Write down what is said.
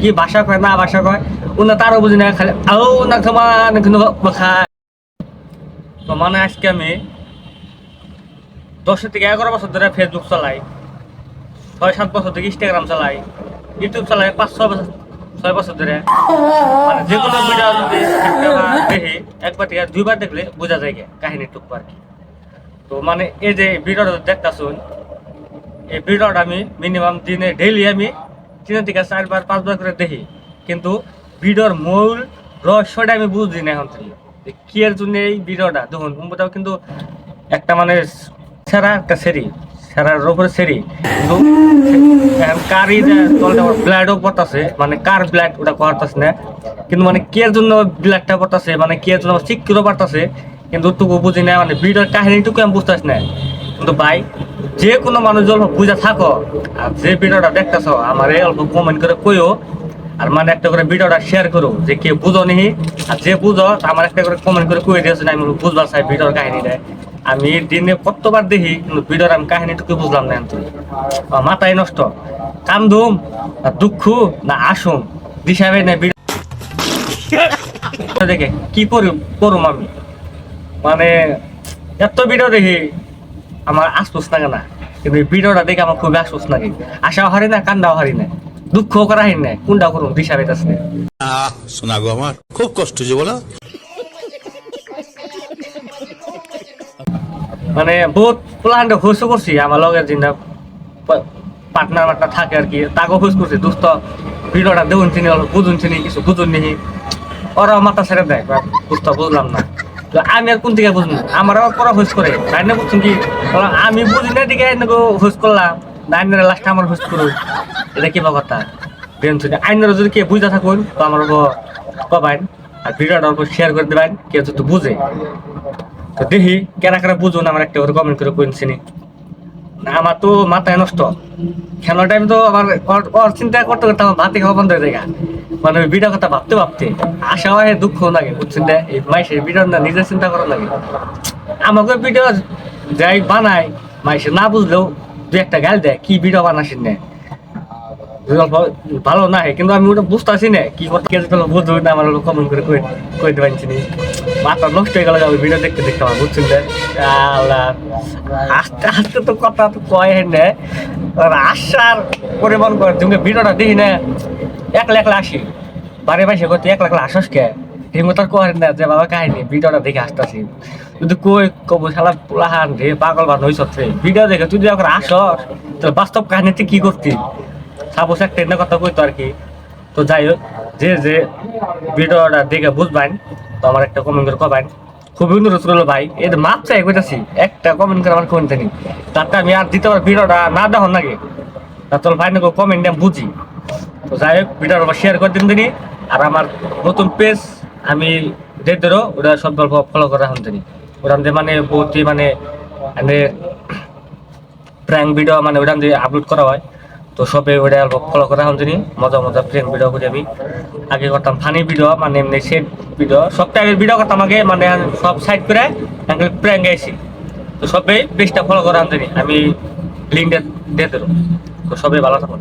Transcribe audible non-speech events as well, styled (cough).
কি কয় না কয়? তারও না না তো মানে আজকে আমি দশ থেকে এগারো বছর ধরে ফেসবুক চালাই, ছয়, সাত বছর থেকে ইনস্টাগ্রাম চালাই ইউটিউব চালাই, পাঁচ, ছয় বছর ছয় বছর ধরে। মানে যে কোনো ভিডিও যদি দেখি, একবার থেকে দুইবার দেখলে বোঝা যায় কাহিনী টুকু আর কি। তো মানে এই যে ভিডিওটা দেখতেছুন এই ভিডিওটা আমি মিনিমাম দিনে ডেইলি আমি তিন থেকে চারবার, পাঁচবার করে দেখি। কিন্তু ভিডিওর মূল রহস্যটা আমি বুঝি না এখন থেকে। কি এর জন্য এই ভিডিওটা? দেখুন উম্বুটাও কিন্তু একটা মানে সেরা একটা সেরি সেরার উপরে সেরি কিন্তু কারই যে তলটা ব্লাডও পড়তেছে মানে কার ব্লাড ওটা করতেছে না? কিন্তু মানে কে এর জন্য ব্লাডটা পড়তেছে মানে কে এর জন্য চিকিরও পারতেছে কিন্তু টুকু বুঝি না মানে ভিডিওর কাহিনীটুকু আমি বুঝতেছি না। কিন্তু ভাই যে কোনো মানুষ অল্প বুঝা থাকো, আর যে ভিডিওটা দেখতেছ, আমার এই অল্প কমেন্ট করে কইও, আর মানে একটা করে ভিডিওটা শেয়ার করো, যে কে বুঝো নি। আর যে বুঝো আমার একটা করে কমেন্ট করে কই দিয়েছে আমি বুঝবার চাই ভিডিওর কাহিনীটা আমি দিনে কতবার দেখি, কিন্তু ভিডিওর আমি কাহিনীটুকু বুঝলাম না আমার মাথায় নষ্ট। কান্দুম না দুঃখ, না আসুম দিশাবে না ভিডিও (laughs) দেখে, কি করি করুম আমি? মানে এত ভিডিও দেখি আমার আশপুস লাগে না। এই ভিডিওটা দেখে আমার খুবই আশপুস লাগে। আশাও হারি না কান্দাও হারি না। দুঃখ করা হারি না কোনটা করুন দিশা পেতাস না শোনা গো আমার খুব কষ্ট যে বলো। মানে বহুত প্লান্ট হোস করছি আমার লগের যিনি পার্টনার পার্টনার থাকে আর কি তাকেও হোস করছি। দুস্থ ভিডিওটা দেখুন চিনি বুঝুন চিনি কিছু বুঝুন নি। ওরা মাথা ছেড়ে দেয় দুস্থ বুঝলাম না। তো আমি কোন থেকে বুঝুন আমার আবার পড়া হোস করে। তাই না বুঝছেন কি? আমি বুঝি না দিকে হোস করলাম। আইনের লাস্টে আমার হোস করুন এটা কি বা কথা বেঞ্চুনি আইনের যদি কে বুঝতে থাকুন, তো আমার কবাইন। আর ভিডিওটা অল্প শেয়ার করে দেবেন, কেউ যদি বুঝে। তো দেখি কেনা কেনা বুঝুন আমার একটা করে কমেন্ট করে কইনছিনি না, আমার তো মাথায় নষ্ট। খেলার টাইম তো আমার চিন্তা করতে করতে আমার ভাতে খাওয়া বন্ধ হয়ে যায়। মানে ভিডিও কথা ভাবতে ভাবতে আশা হয়, দুঃখ লাগে, বুঝছেন না? এই মাইসের ভিডিও না, নিজের চিন্তা করা লাগে। আমাকে ভিডিও যাই বানায় মাইসে না বুঝলেও দু একটা গাল দেয়, কি ভিডিও বানাসিন না? ভালো না হয়, কিন্তু আমি ওটা বুঝতেছি না, কি করতে গেছে তাহলে বুঝব না, আমার কমেন্ট করে কই কই দিবেন চিনি? মাথা নষ্ট হয়ে গেল ওই ভিডিও দেখতে দেখতে আমার, বুঝছেন আস্তে আস্তে তো কথা তো কয় না আসার পরিমাণ করে তুমি ভিডিওটা দেখি না, এক লাখ আসি। বারে বাসে করতে এক লাখ আসস কে? হিমো তার কয় না যে বাবা কাহিনী, ভিডিওটা দেখে আসতেছি। যদি কই কব, শালা পোলাহান রে, পাগল বান হইছ ভিডিও দেখে তুই যদি এখন আসস, তাহলে বাস্তব কাহিনীতে কি করতি? সাপোজ একটা এনে কথা কইতো আর কি। তো যাই হোক, যে যে ভিডিওটা দেখে বুঝবেন, তো আমার একটা কমেন্ট করে কবেন। খুবই অনুরোধ করল ভাই। যে মাপ চাই, কইতাছি, একটা কমেন্ট করে আমার কমেন্ট জানি তারটা আমি আর দিতে পারব ভিডিওটা না দেখুন নাকি তা তোর ভাই নাকি কমেন্ট আমি বুঝি। তো যাই হোক, ভিডিওটা শেয়ার করে দিন দিনই আর আমার নতুন পেজ আমি দিয়ে দেরো ওটা সব গল্প ফলো করা হন তিনি ওটা মানে বহুতই মানে মানে প্র্যাঙ্ক ভিডিও মানে ওটা আপলোড করা হয়। তো সবে ওটা ফলো করা তিনি মজা মজা ফ্রেন্ড ভিডিও করি আমি। আগে করতাম ফানি ভিডিও মানে এমনি সেট ভিডিও সব টাইপের ভিডিও করতাম আগে মানে সব সাইড করে প্র্যাঙ্ক গাইছি। তো সবে পেজটা ফলো করা হন আমি লিঙ্কটা দিয়ে দেবো তো সবাই ভালো থাকুন।